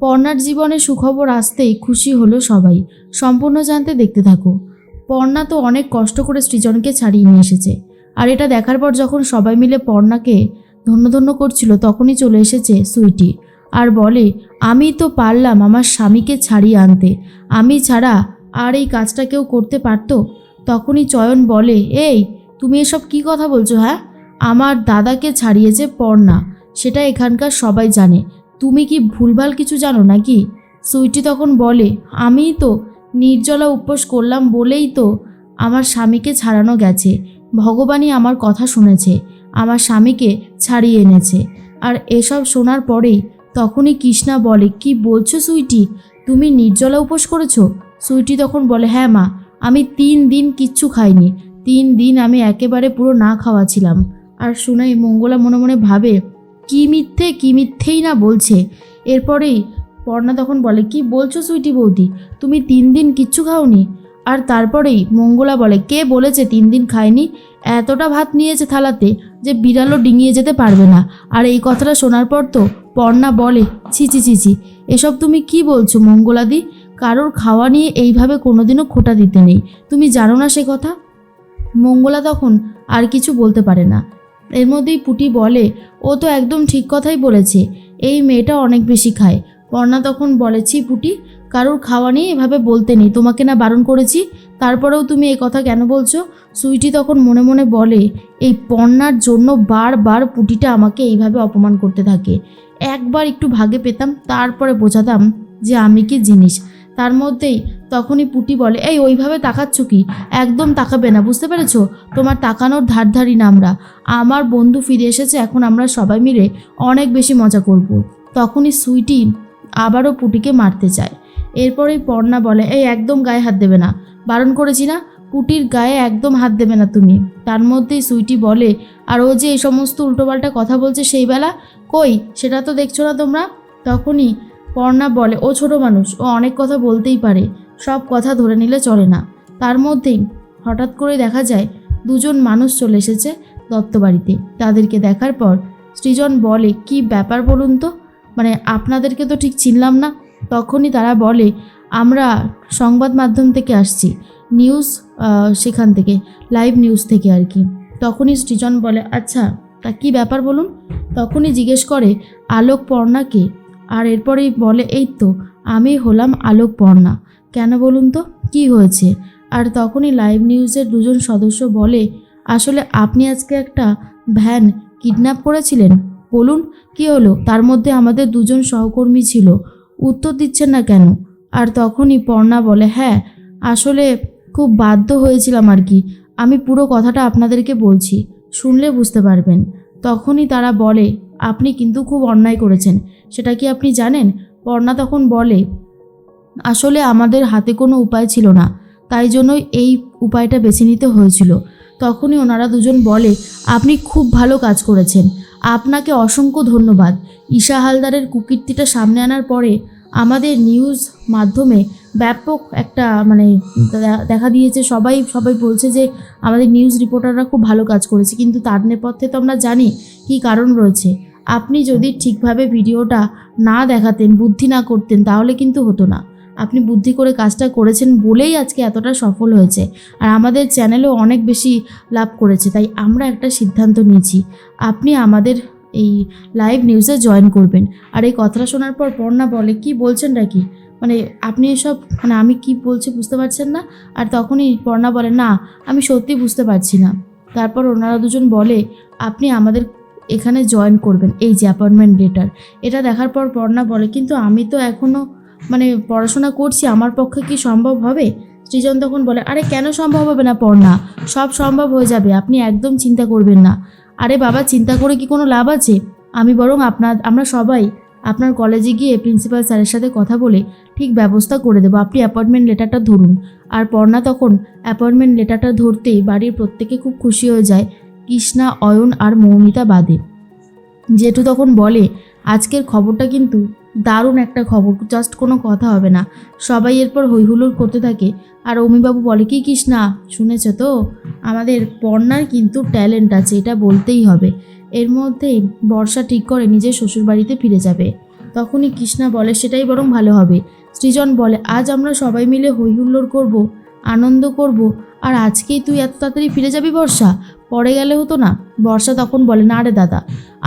পর্ণার জীবনে সুখবর আসতেই খুশি হলো সবাই। সম্পূর্ণ জানতে দেখতে থাকো। পর্ণা তো অনেক কষ্ট করে সৃজনকে ছাড়িয়ে নিয়ে এসেছে। আর এটা দেখার পর যখন সবাই মিলে পর্ণাকে ধন্য ধন্য করছিল, তখনই চলে এসেছে সুইটি। আর বলে, আমি তো পারলাম আমার স্বামীকে ছাড়িয়ে আনতে। আমি ছাড়া আর এই কাজটা কেউ করতে পারতো? তখনই চয়ন বলে, এই, তুমি এসব কি কথা বলছো হ্যাঁ? আমার দাদাকে ছাড়িয়েছে পর্ণা। সেটা এখানকার সবাই জানে। তুমি কি ভুলভাল কিছু জানো নাকি? সুইটি তখন বলে, আমিই তো নির্জলা উপোস করলাম বলেই তো আমার স্বামীকে ছাড়ানো গেছে। ভগবানই আমার কথা শুনেছে, আমার স্বামীকে ছাড়িয়ে এনেছে। আর এসব শোনার পরেই তখনই কৃষ্ণা বলে, কি বলছো সুইটি? তুমি নির্জলা উপোস করেছ? সুইটি তখন বলে হ্যাঁ মা, আমি তিন দিন কিচ্ছু খাইনি। তিন দিন আমি একেবারে পুরো না খাওয়া ছিলাম আর শুনেই মঙ্গলা মনে মনে ভাবে কি মিথ্যে, কি মিথ্যেই না বলছে। এরপরেই পর্ণা তখন বলে, কি বলছো সুইটি বৌদি? তুমি তিন দিন কিচ্ছু খাওনি? আর তারপরেই মঙ্গলা বলে, কে বলেছে তিন দিন খায়নি? এতটা ভাত নিয়েছে থালাতে যে বিড়ালও ডিঙিয়ে যেতে পারবে না। আর এই কথাটা শোনার পর তো পর্ণা বলে, ছি ছি ছি ছি, এসব তুমি কি বলছো মঙ্গলাদি? কারোর খাওয়া নিয়ে এইভাবে কোনোদিনও খোটা দিতে নেই। তুমি জানো না সে কথা? মঙ্গলা তখন আর কিছু বলতে পারে না। এর মধ্যেই পুটি বলে, ও তো একদম ঠিক কথাই বলেছে, এই মেয়েটা অনেক বেশি খায়। পর্ণা তখন বলেছি পুটি, কারোর খাওয়া নিয়ে এভাবে বলতে নেই। তোমাকে না বারণ করেছি, তারপরেও তুমি এই কথা কেন বলছো? সুইটি তখন মনে মনে বলে, এই পর্ণার জন্য বারবার পুটিটা আমাকে এইভাবে অপমান করতে থাকে। একবার একটু ভাগে পেতাম, তারপরে বোঝাতাম যে আমি কি জিনিস। তার মধ্যেই তখনই পুটি বলে, এই, ওইভাবে তাকাচ্ছ কি? একদম তাকাবে না, বুঝতে পেরেছ? তোমার তাকানোর ধারধারি না আমরা। আমার বন্ধু ফিরে এসেছে, এখন আমরা সবাই মিলে অনেক বেশি মজা করব। তখনই সুইটি আবারও পুটিকে মারতে চায়। এরপরেই পর্ণা বলে, এই, একদম গায়ে হাত দেবে না। বারণ করেছি না? পুটির গায়ে একদম হাত দেবে না তুমি। তার মধ্যেই সুইটি বলে, আর ও যে এই সমস্ত উল্টোপাল্টা কথা বলছে সেই বেলা? কই? সেটা তো দেখছ না তোমরা? তখনই পর্ণা বলে, ও ছোট মানুষ, ও অনেক কথা বলতেই পারে, সব কথা ধরে নিলে চলে না। তার মধ্যেই হঠাৎ করে দেখা যায়, দুজন মানুষ চলে এসেছে দত্তবাড়িতে। তাদেরকে দেখার পর সৃজন বলে, কি ব্যাপার বলুন তো? মানে আপনাদেরকে তো ঠিক চিনলাম না। তখনই তারা বলে, আমরা সংবাদ মাধ্যম থেকে আসছি, নিউজ সেখান থেকে, লাইভ নিউজ থেকে আর কি। তখনই সৃজন বলে আচ্ছা তা কি ব্যাপার বলুন? তখনই জিজ্ঞেস করে, আলোক পর্ণাকে আর এরপরেই বলে, এই তো, আমি হলাম আলোক পর্ণা কেন বলুন তো, কি হয়েছে? আর তখনই লাইভ নিউজের দুজন সদস্য বলে, আসলে আপনি আজকে একটা ভ্যান কিডন্যাপ করেছিলেন? বলুন, কি হলো? তার মধ্যে আমাদের দুজন সহকর্মী ছিল। উত্তর দিচ্ছেন না কেন? আর তখনই পর্ণা বলে হ্যাঁ আসলে খুব বাধ্য হয়েছিলাম আর কি। আমি পুরো কথাটা আপনাদেরকে বলছি। শুনলে বুঝতে পারবেন। তখনই তারা বলে, আপনি কিন্তু খুব অন্যায় করেছেন। সেটা কি আপনি জানেন? পর্ণা তখন বলে, আসলে আমাদের হাতে কোনো উপায় ছিল না। তাই জন্যই এই উপায়টা বেছে নিতে হয়েছিল। তখনই ওনারা দুজন বলে, আপনি খুব ভালো কাজ করেছেন। আপনাকে অসংখ্য ধন্যবাদ। ঈশা হালদারের কুকীর্তিটা সামনে আনার পরে আমাদের নিউজ মাধ্যমে ব্যাপক একটা মানে দেখা দিয়েছে। সবাই সবাই বলছে যে আমাদের নিউজ রিপোর্টাররা খুব ভালো কাজ করেছে কিন্তু তার নেপথ্যে তো আমরা জানি কী কারণ রয়েছে। আপনি যদি ঠিকভাবে ভিডিওটা না দেখাতেন বুদ্ধি না করতেন তাহলে কিন্তু হতো না। আপনি বুদ্ধি করে কাজটা করেছেন বলেই আজকে এতটা সফল হয়েছে। আর আমাদের চ্যানেলও অনেক বেশি লাভ করেছে তাই আমরা একটা সিদ্ধান্ত নিয়েছি। আপনি আমাদের এই লাইভ নিউজে জয়েন করবেন। আর এই কথাটা শোনার পর পর্ণা বলে, কি বলছেন নাকি? মানে আপনি এসব মানে আমি কি বলছি বুঝতে পারছেন না? আর তখনই পর্ণা বলে, না, আমি সত্যি বুঝতে পারছি না। তারপর ওনারা দুজন বলে, আপনি আমাদের এখানে জয়েন করবেন, এই যে অ্যাপয়েন্টমেন্ট লেটার এটা দেখার পর পর্ণা বলে, কিন্তু আমি তো এখনও মানে পড়াশোনা করছি, আমার পক্ষে কি সম্ভব হবে? সৃজন তখন বলে, আরে, কেন সম্ভব হবে না পড়না সব সম্ভব হয়ে যাবে, আপনি একদম চিন্তা করবেন না। আরে বাবা, চিন্তা করে কি কোনো লাভ আছে? আমি বরং আপনার আমরা সবাই আপনার কলেজে গিয়ে প্রিন্সিপাল স্যারের সাথে কথা বলে ঠিক ব্যবস্থা করে দেবো। আপনি অ্যাপয়েন্টমেন্ট লেটারটা ধরুন। আর পর্ণা তখন অ্যাপয়েন্টমেন্ট লেটারটা ধরতেই বাড়ির প্রত্যেকে খুব খুশি হয়ে যায়। কৃষ্ণা, অয়ন আর মৌমিতা বাদে। জেঠু তখন বলে আজকের খবরটা কিন্তু দারুণ একটা খবর জাস্ট কোনো কথা হবে না। সবাই এরপর হৈহুল্লোড় করতে থাকে। আর অমিবাবু বলে, কি কৃষ্ণা, শুনেছ তো? আমাদের পর্ণার কিন্তু ট্যালেন্ট আছে, এটা বলতেই হবে। এর মধ্যেই বর্ষা ঠিক করে নিজের শ্বশুরবাড়িতে ফিরে যাবে। তখনই কৃষ্ণা বলে, সেটাই বরং ভালো হবে। সৃজন বলে, আজ আমরা সবাই মিলে হৈহুল্লোড় করব, আনন্দ করব, আর আজকেই তুই এত তাড়াতাড়ি ফিরে যাবি বর্ষা? পরে গেলে হতো না। বর্ষা তখন বলে, না রে দাদা,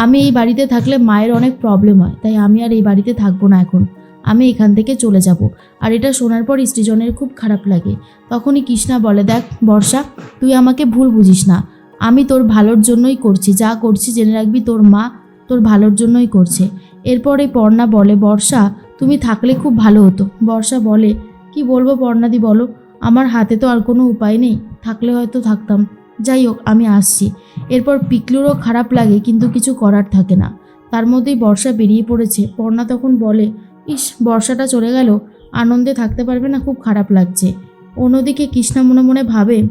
আমি এই বাড়িতে থাকলে মায়ের অনেক প্রবলেম হয়, তাই আমি আর এই বাড়িতে থাকব না এখন। আমি এখান থেকে চলে যাব। আর এটা শোনার পর সৃজনের খুব খারাপ লাগে। তখনই কৃষ্ণা বলে, দেখ বর্ষা, তুই আমাকে ভুল বুঝিস না। আমি তোর ভালোর জন্যই করছি, যা করছি জেনে রাখবি তোর মা তোর ভালোর জন্যই করছে। এরপরে পর্ণা বলে, বর্ষা, তুমি থাকলে খুব ভালো হতো। বর্ষা বলে, কি বলব পর্ণাদি, বলো, আমার হাতে তো আর কোনো উপায় নেই। থাকলে হয়তো থাকতাম। যাই হোক আমি আসছি। এরপর পিকলুরও খারাপ লাগে, কিন্তু কিছু করার থাকে না। তার মধ্যেই বর্ষা বেরিয়ে পড়েছে। পর্ণা তখন বলে, ইস, বর্ষাটা চলে গেল। আনন্দে থাকতে পারবে না, খুব খারাপ লাগছে। অন্যদিকে কৃষ্ণা মনে মনে ভাবে,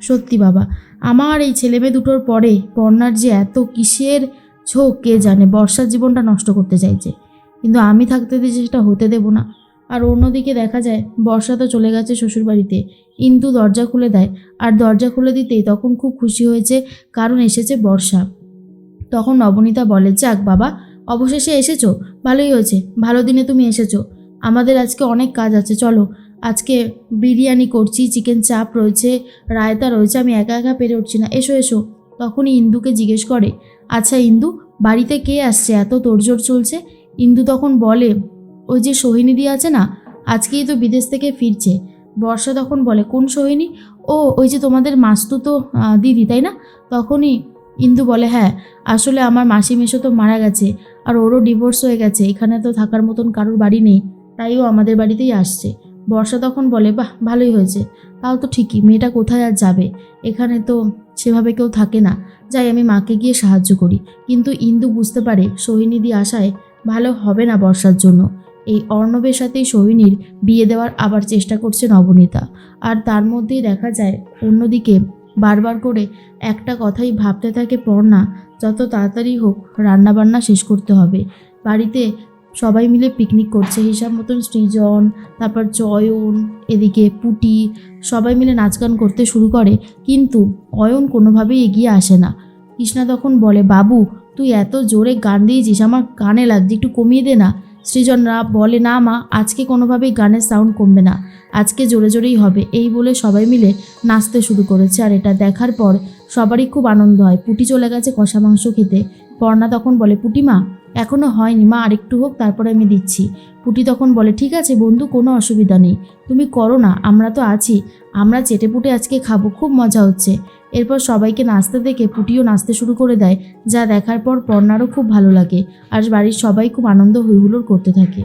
সত্যি বাবা, আমার এই ছেলেমেয়ে দুটোর পরে পর্ণার যে এত কিসের ঝোঁক, কে জানে, বর্ষার জীবনটা নষ্ট করতে চাইছে। কিন্তু আমি থাকতে দিয়ে সেটা হতে দেব না। আর অন্যদিকে দেখা যায়, বর্ষা তো চলে গেছে শ্বশুরবাড়িতে। ইন্দু দরজা খুলে দেয়, আর দরজা খুলে দিতেই তখন খুব খুশি হয়েছে, কারণ এসেছে বর্ষা। তখন নবনীতা বলে, যাক বাবা, অবশেষে এসেছ, ভালোই হয়েছে, ভালো দিনে তুমি এসেছ। আমাদের আজকে অনেক কাজ আছে, চলো। আজকে বিরিয়ানি করছি, চিকেন চাপ রয়েছে, রায়তা রয়েছে, আমি একা একা পেরে উঠছি না, এসো এসো। তখনই ইন্দুকে জিজ্ঞেস করে আচ্ছা ইন্দু, বাড়িতে কে আসছে? এত তোড়জোড় চলছে? ইন্দু তখন বলে ওই যে সোহিনীদি আছে না আজকেই তো বিদেশ থেকে ফিরছে। বর্ষা তখন বলে কোন সোহিনী? ও ওই যে তোমাদের মাস্তুতো আহ, দিদি তাই না? তখনই ইন্দু বলে হ্যাঁ আসলে আমার মাসি মেশো তো মারা গেছে আর ওরও ডিভোর্স হয়ে গেছে এখানে তো থাকার মতন কারোর বাড়ি নেই তাই ও আমাদের বাড়িতেই আসছে। বর্ষা তখন বলে বাহ ভালোই হয়েছে তাও তো ঠিকই মেয়েটা কোথায় আর যাবে? এখানে তো সেভাবে কেউ থাকে না যাই আমি মাকে গিয়ে সাহায্য করি। কিন্তু ইন্দু বুঝতে পারে সোহিনীদি আশায় ভালো হবে না বর্ষার জন্য। এই অর্ণবের সাথেই সোহিনীর বিয়ে দেওয়ার আবার চেষ্টা করছে নবনীতা। আর তার মধ্যেই দেখা যায়, অন্যদিকে বারবার করে একটা কথাই ভাবতে থাকে পর্ণা, যত তাড়াতাড়ি হোক রান্নাবান্না শেষ করতে হবে। বাড়িতে সবাই মিলে পিকনিক করছে, হিসাব মতন সৃজন, তারপর চয়ন এদিকে পুটি, সবাই মিলে নাচ গান করতে শুরু করে, কিন্তু অয়ন কোনোভাবেই এগিয়ে আসে না। কৃষ্ণা তখন বলে, বাবু, তুই এত জোরে গান দিয়েছিস, আমার কানে লাগছে, একটু কমিয়ে দে না। সৃজনরা বলে, না মা, আজকে কোনোভাবেই গানের সাউন্ড কমবে না। আজকে জোরে জোরেই হবে। এই বলে সবাই মিলে নাচতে শুরু করেছে। আর এটা দেখার পর সবারই খুব আনন্দ হয়। পুটি চলে গেছে কষা মাংস খেতে। পর্ণা তখন বলে পুটিমা এখনও হয়নি মা, আরেকটু হোক, তারপরে আমি দিচ্ছি। পুটি তখন বলে, ঠিক আছে বন্ধু, কোনো অসুবিধা নেই। তুমি করো না, আমরা তো আছি। আমরা চেটে পুটে আজকে খাব, খুব মজা হচ্ছে। এরপর সবাইকে নাচতে দেখে পুটিও নাচতে শুরু করে দেয়, যা দেখার পর পর্নারও খুব ভালো লাগে। আর বাড়ির সবাই খুব আনন্দ হৈহুল্লোড় করতে থাকে।